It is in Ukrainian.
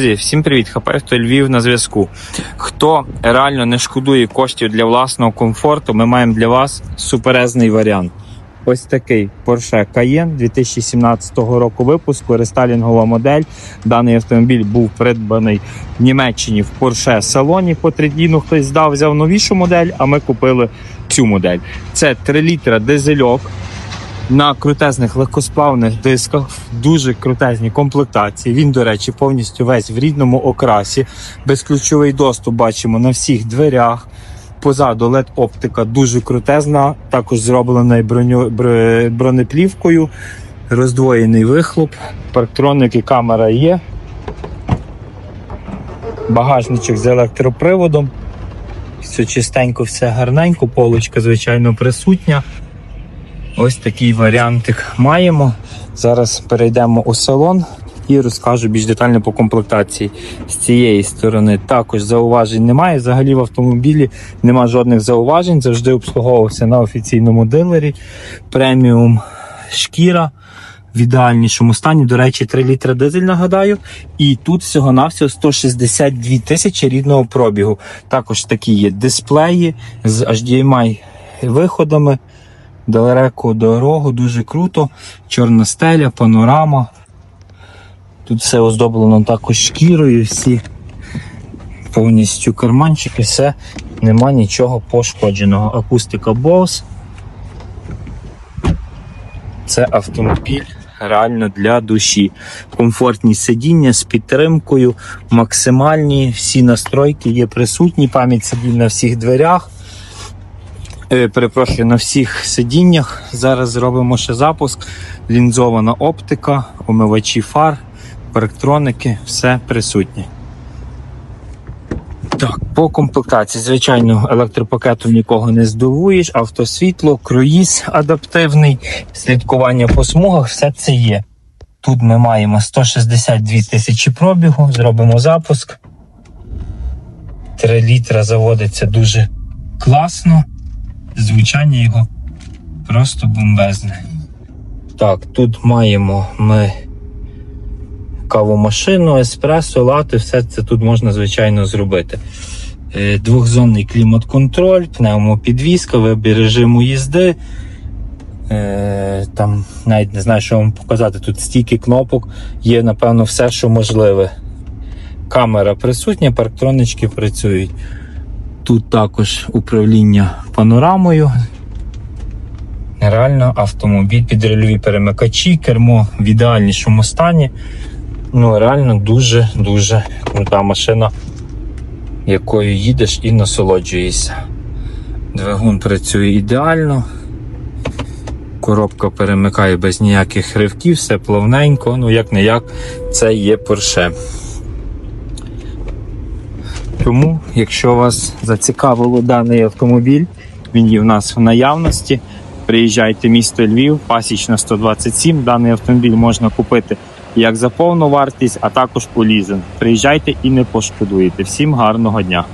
Всім привіт, Хапайфто Львів на зв'язку. Хто реально не шкодує коштів для власного комфорту, ми маємо для вас суперезний варіант. Ось такий Porsche Cayenne 2017 року випуску, рестайлінгова модель. Даний автомобіль був придбаний в Німеччині в Porsche салоні. По тридіну хтось здав, взяв новішу модель, а ми купили цю модель. Це 3 літра дизельок на крутезних легкосплавних дисках, в дуже крутезній комплектації. Він, до речі, повністю весь в рідному окрасі. Безключовий доступ бачимо на всіх дверях. Позаду led оптика дуже крутезна, також зроблена бронеплівкою, роздвоєний вихлоп, парктроники, камера є. Багажничок з електроприводом. Все чистенько, все гарненько, полочка, звичайно, присутня. Ось такий варіантик маємо. Зараз перейдемо у салон і розкажу більш детально по комплектації. З цієї сторони також зауважень немає. Взагалі в автомобілі немає жодних зауважень. Завжди обслуговувався на офіційному дилері. Преміум шкіра. В ідеальнішому стані, до речі, 3 літра дизель нагадаю. І тут всього-навсього 162 тисячі рідного пробігу. Також такі є дисплеї з HDMI виходами далеко дорогу, дуже круто. Чорна стеля, панорама. Тут все оздоблено також шкірою, всі повністю карманчики, все, нема нічого пошкодженого. Акустика Bose. Це автомобіль реально для душі. Комфортні сидіння з підтримкою, максимальні, всі настройки є присутні, пам'ять сидінь на всіх дверях. Е, перепрошую, на всіх сидіннях. Зараз зробимо ще запуск. Лінзована оптика, омивачі фар, парктроники, все присутнє. Так, по комплектації, звичайно, електропакетом нікого не здивуєш, автосвітло, круїз адаптивний, слідкування по смугах, все це є. Тут ми маємо 162 тисячі пробігу, зробимо запуск. 3 літра заводиться дуже класно звучання його просто бомбезне. Так, тут маємо ми кавомашину, еспресо, лати, все це тут можна, звичайно, зробити. Е, Двохзонний клімат-контроль, пневмопідвізка, вибір режиму їзди. Е, Там навіть не знаю, що вам показати. Тут стільки кнопок, є, напевно, все, що можливе. Камера присутня, парктронички працюють. Тут також управління панорамою. Реально автомобіль, підрульові перемикачі, кермо в ідеальнішому стані. Ну, реально дуже-дуже крута машина, якою їдеш і насолоджуєшся. Двигун працює ідеально. Коробка перемикає без ніяких ривків, все плавненько, ну як не як, це є Porsche. Тому, якщо вас зацікавило даний автомобіль, він є в нас в наявності. Приїжджайте в місто Львів, пасічна 127. Даний автомобіль можна купити як за повну вартість, а також по лізинг. Приїжджайте і не пошкодуєте. Всім гарного дня!